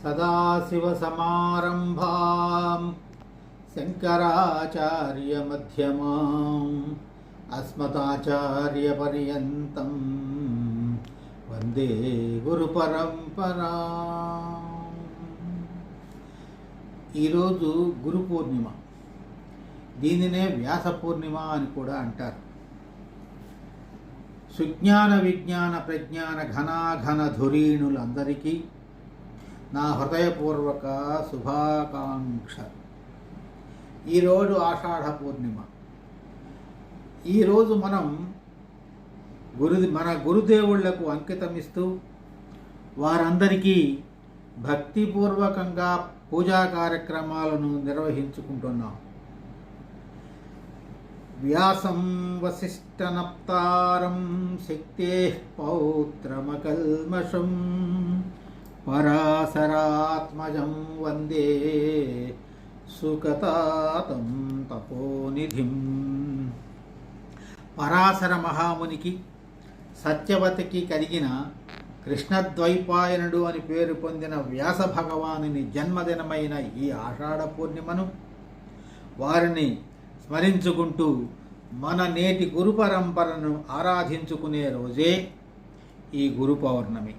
सदाशिवसमारम्भां शङ्कराचार्यमध्यमाम् अस्मदाचार्यपर्यन्तं వందే గురు పరంపరా ఈరోజు గురు పూర్ణిమ దీనినే వ్యాస పూర్ణిమ అని కూడా అంటారు సుజ్ఞాన విజ్ఞాన ప్రజ్ఞాన ఘనాఘన ధురీణులందరికీ నా హృదయపూర్వక శుభాకాంక్ష. ఈరోజు ఆషాఢ పూర్ణిమ. ఈరోజు మనం గురు మన గురుదేవుళ్ళకు అంకితమిస్తూ వారందరికీ భక్తిపూర్వకంగా పూజా కార్యక్రమాలను నిర్వహించుకుంటున్నాం. వ్యాసం వసిష్ఠనప్తారం శక్తే పౌత్రమకల్మషం. పరాశరాత్మజం వందే సుకతాతం తపోనిధిం. పరాశర మహామునికి సత్యవతికి కలిగిన కృష్ణద్వైపాయనుడు అని పేరు పొందిన వ్యాస భగవానుని జన్మదినమైన ఈ ఆషాఢ పూర్ణిమను వారిని స్మరించుకుంటూ మన నేటి గురు పరంపరను ఆరాధించుకునే రోజే ఈ గురు పౌర్ణమి.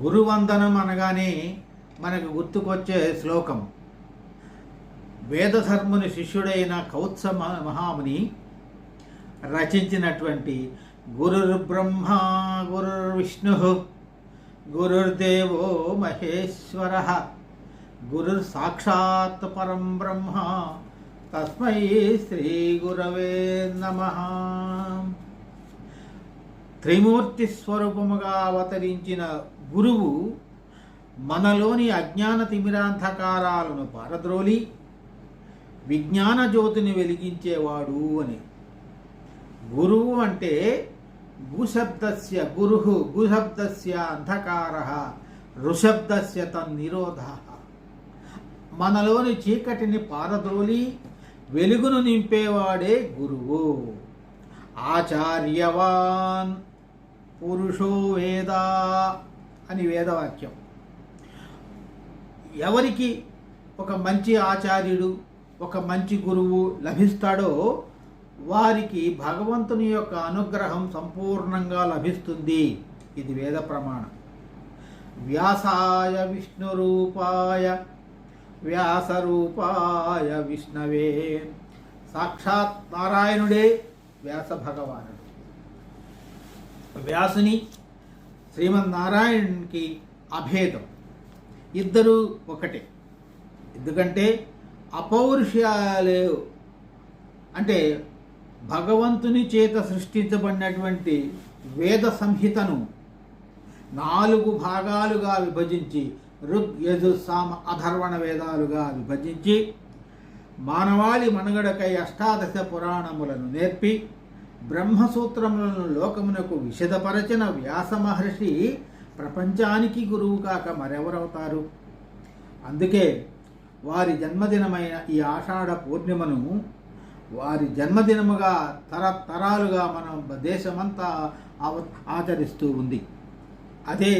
గురువందనం అనగానే మనకు గుర్తుకొచ్చే శ్లోకం. వేదధర్ముని శిష్యుడైన కౌత్స మహాముని రచించినటువంటి గురుర్బ్రహ్మ గురుర్విష్ణు గురుర్దేవో మహేశ్వర గురుర్ సాక్షాత్ పరం బ్రహ్మ తస్మై శ్రీ గురవే నమ. త్రిమూర్తి స్వరూపముగా అవతరించిన గురువు మనలోని అజ్ఞాన తిమిరాంధకారాలను పారద్రోలి విజ్ఞాన జ్యోతిని వెలిగించేవాడు అని. గురువు అంటే గుశబ్దస్య గురు గుశబ్దస్య అంధకార ఋషబ్దస్య తన్నిరోధ. మనలోని చీకటిని పారద్రోలి వెలుగును నింపేవాడే గురువు. ఆచార్యవాన్ పురుషో వేదా అని వేదవాక్యం. ఎవరికి ఒక మంచి ఆచార్యుడు ఒక మంచి గురువు లభిస్తాడో వారికి భగవంతుని యొక్క అనుగ్రహం సంపూర్ణంగా లభిస్తుంది. ఇది వేద ప్రమాణం. వ్యాసాయ విష్ణురూపాయ వ్యాసరూపాయ విష్ణవే. సాక్షాత్ నారాయణుడే వ్యాస భగవానుడు. వ్యాసుని శ్రీమన్నారాయణునికి అభేదం. ఇద్దరు ఒకటే. ఎందుకంటే అపౌరుషాలే అంటే భగవంతుని చేత సృష్టించబడినటువంటి వేద సంహితను నాలుగు భాగాలుగా విభజించి ఋగ్ యజు సామ అధర్వణ వేదాలుగా విభజించి మానవాళి మనుగడకై అష్టాదశ పురాణములను నేర్పి బ్రహ్మసూత్రములను లోకమునకు విషదపరచిన వ్యాస మహర్షి ప్రపంచానికి గురువు కాక మరెవరవుతారు? అందుకే వారి జన్మదినమైన ఈ ఆషాఢ పూర్ణిమను వారి జన్మదినముగా తరతరాలుగా మనం దేశమంతా ఆచరిస్తూ ఉంది. అదే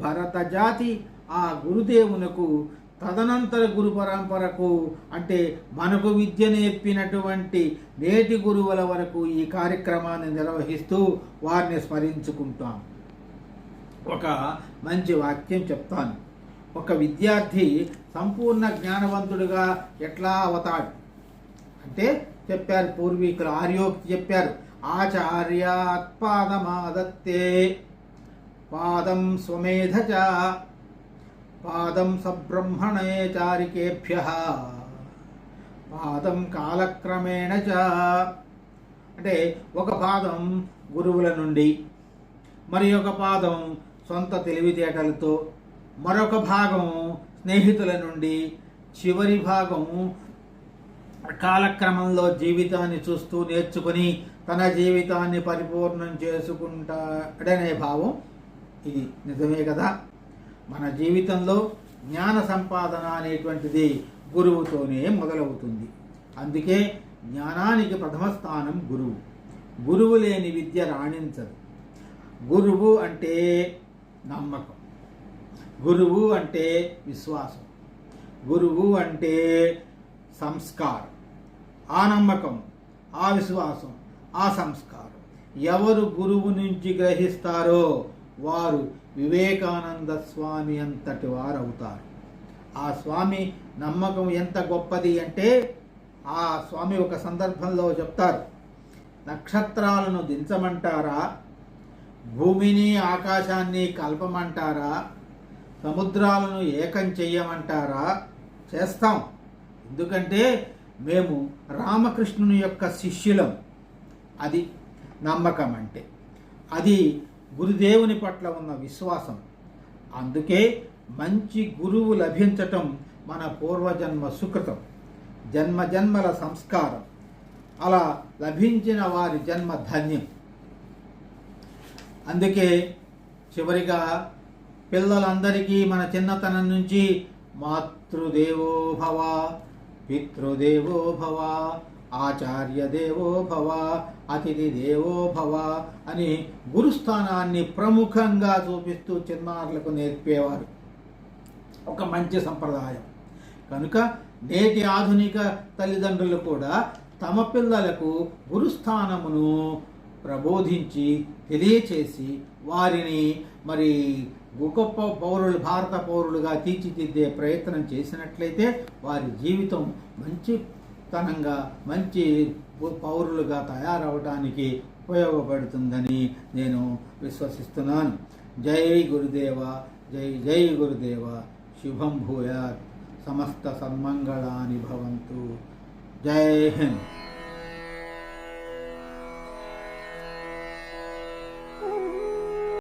భరత జాతి ఆ గురుదేవునకు తదనంతర గురు పరంపరకు అంటే మనకు విద్య నేర్పినటువంటి నేటి గురువుల వరకు ఈ కార్యక్రమాన్ని నిర్వహిస్తూ వారిని స్మరించుకుంటాం. ఒక మంచి వాక్యం చెప్తాను. ఒక విద్యార్థి సంపూర్ణ జ్ఞానవంతుడిగా ఎట్లా అవుతాడు? అంటే చెప్పారు పూర్వీకులు ఆర్యోక్తి చెప్పారు ఆచార్యాత్పాదమాదత్తే పాదం స్వమేధచ పాదం సబ్రహ్మణే చారికేభ్య. పాదం కాలక్రమేణ చ. అంటే ఒక పాదం గురువుల నుండి మరి ఒక పాదం సొంత తెలివితేటలతో మరొక భాగం స్నేహితుల నుండి చివరి భాగం కాలక్రమంలో జీవితాన్ని చూస్తూ నేర్చుకుని తన జీవితాన్ని పరిపూర్ణం చేసుకుంటాడనే భావం ఇది. నిజమే కదా? మన జీవితంలో జ్ఞాన సంపాదన అనేటువంటిది గురువుతోనే మొదలవుతుంది. అందుకే జ్ఞానానికి ప్రథమ స్థానం గురువు. గురువు లేని విద్య రాణించదు. గురువు అంటే నమ్మకం. గురువు అంటే విశ్వాసం. గురువు అంటే సంస్కారం. ఆ నమ్మకం ఆ విశ్వాసం ఆ సంస్కారం. ఎవరు గురువు నుంచి గ్రహిస్తారో వారు వివేకానంద స్వామి అంతటి వారు అవుతారు ఆ స్వామి నమ్మకం ఎంత గొప్పది అంటే ఆ స్వామి ఒక సందర్భంలో చెప్తారు. నక్షత్రాలను దించమంటారా? భూమిని ఆకాశాన్ని కలపమంటారా? సముద్రాలను ఏకం చెయ్యమంటారా? చేస్తాం. ఎందుకంటే మేము రామకృష్ణుని యొక్క శిష్యులం. అది నమ్మకం అంటే. అది గురుదేవుని పట్ల ఉన్న విశ్వాసం. అందుకే మంచి గురువు లభించటం మన పూర్వజన్మ సుకృతం. జన్మ జన్మల సంస్కారం. అలా లభించిన వారి జన్మ ధన్యం. అందుకే చివరిగా పిల్లలందరికీ మన చిన్నతనం నుంచి మాతృదేవో భవ పితృదేవో భవ ఆచార్య దేవో భవ అతిథి దేవో భవ అని గురుస్థానాన్ని ప్రముఖంగా చూపిస్తూ చిన్నారులకు నేర్పేవారు. ఒక మంచి సంప్రదాయం. కనుక నేటి ఆధునిక తల్లిదండ్రులు కూడా తమ పిల్లలకు గురుస్థానమును ప్రబోధించి తెలియచేసి వారిని మరి గొప్ప పౌరులు భారత పౌరులుగా తీర్చిదిద్దే ప్రయత్నం చేసినట్లయితే వారి జీవితం మంచి తనంగా మంచి పౌరులుగా తయారవడానికి ఉపయోగపడుతుందని నేను విశ్వసిస్తున్నాను. జై గురుదేవ జై జై గురుదేవ శుభం భూయాత్ సమస్త సన్మంగళాని భవంతు. జై హింద్.